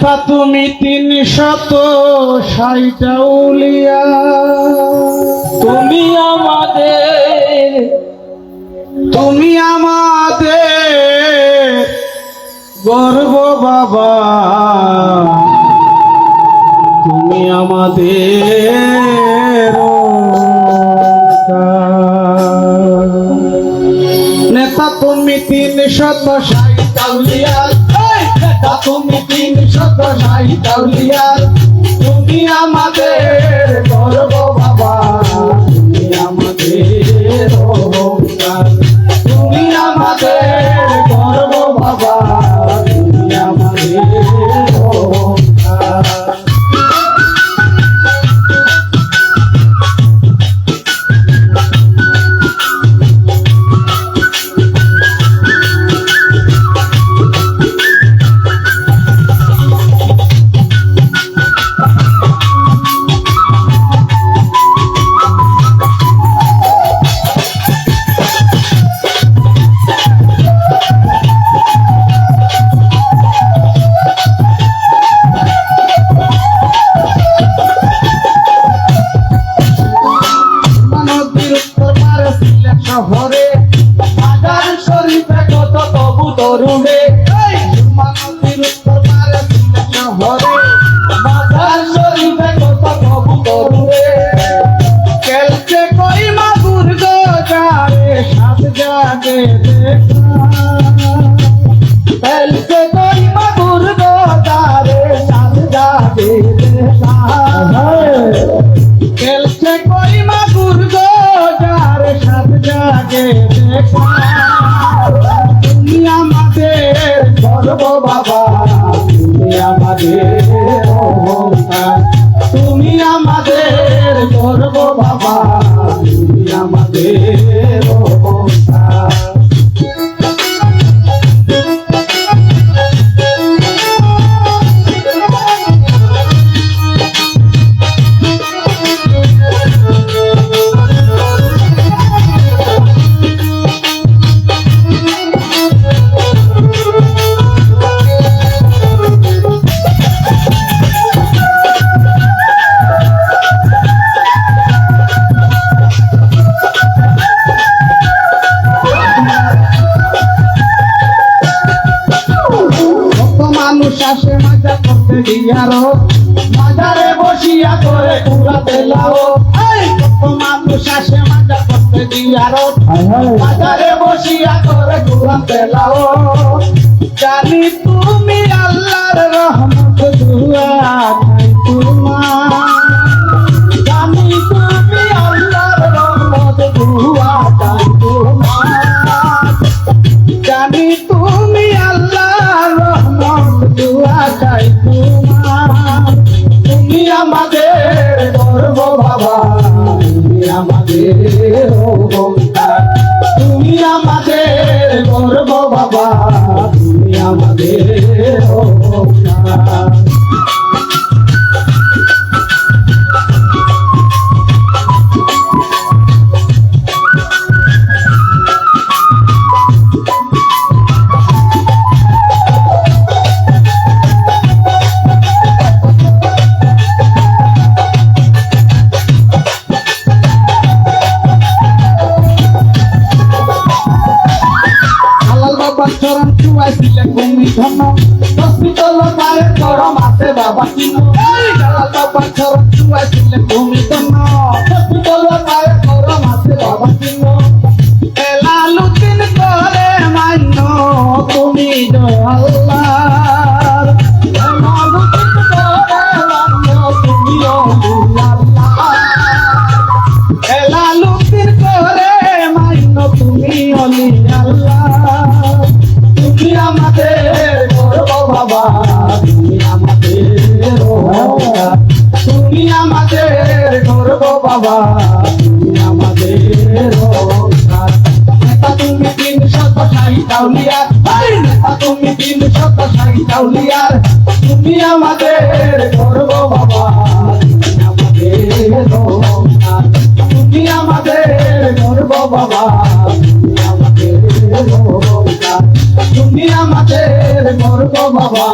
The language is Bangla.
নেতা তুমি তিন শত সাইটাউলিয়া তুমি আমাদের তুমি আমাদের গর্ব বাবা। তুমি আমাদের নেতা তুমি তিন শত সাইটাউলিয়ার নেতা তুমি তিন শত সাইটাউলিয়ার তুমি আমাদের সিলেট শহরে বাজার শরীফে কত তবু তরুণে নদীর উত্তর পারে সিলেট শহরে বাজার শরীফে কত তবু তরুণে জাগে দেখা মানুষ আসে মজা করতে দিয়ারো মাজারে বসিয়া করে উড়াতে লাও। কত মানুষ আসে মজা করতে দিয়ারো মাজারে বসিয়া করে কুড়াতে লাও। জানি তুমি আল্লাহর রহমত দুয়া তোমার। বাবার চরণ চুয়াইছিলে তুমি ধন হসপিটাল পায়ে চরম আছে বাবা হালাল বাবার চরণ চুয়াইছিলে তুমি ধন হসপিটাল পায়ে চরম আছে বাবা কিন। এলালুদ্দিন করে মান্য তুমি আল্লাহ এলালুদ্দিন করে মান্য তুমি আল্লাহ তুমি অলি আল্লাহ তুমি আমাদের বাবা? তুমি আমাদের। তুমি আমাদের গর্ব বাবা। তুমি আমাদের তুমি তিন শত সাইটাউলিয়ার নেতা তুমি তিন শত সাইটাউলিয়ার তুমি আমাদের গর্ব বাবা। বাবা। বাবা।